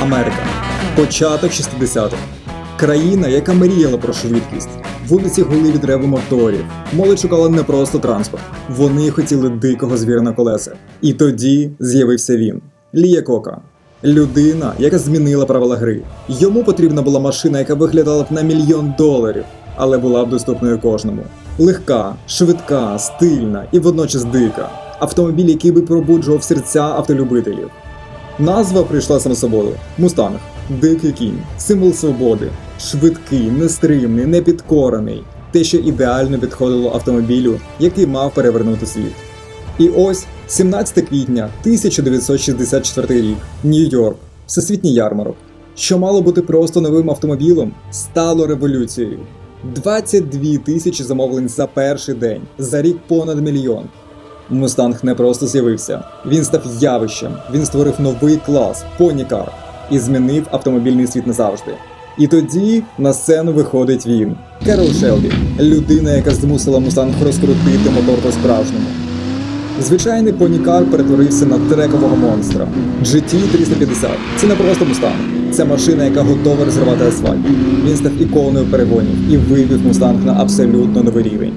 Америка. Початок 60-х. Країна, яка мріяла про швидкість. Вулиці гули від реву моторів. Молодь шукала не просто транспорт. Вони хотіли дикого звіра на колесах. І тоді з'явився він Лія Кока. Людина, яка змінила правила гри. Йому потрібна була машина, яка виглядала б на мільйон доларів, але була б доступною кожному. Легка, швидка, стильна і водночас дика. Автомобіль, який би пробуджував серця автолюбителів. Назва прийшла саме собою. Мустанг. Дикий кінь, символ свободи, швидкий, нестримний, непідкорений. Те, що ідеально підходило автомобілю, який мав перевернути світ. І ось 17 квітня 1964 рік, Нью-Йорк, всесвітній ярмарок. Що мало бути просто новим автомобілем, стало революцією. 22 тисячі замовлень за перший день, за рік понад мільйон. Мустанг не просто з'явився, він став явищем, він створив новий клас понікар і змінив автомобільний світ назавжди. І тоді на сцену виходить він, Керол Шелбі, людина, яка змусила Мустанг розкрутити мотор по-справжньому. Звичайний понікар перетворився на трекового монстра. GT350 це не просто мустанг, це машина, яка готова розривати асфальт. Він став іконою перегонів і вивів мустанг на абсолютно новий рівень.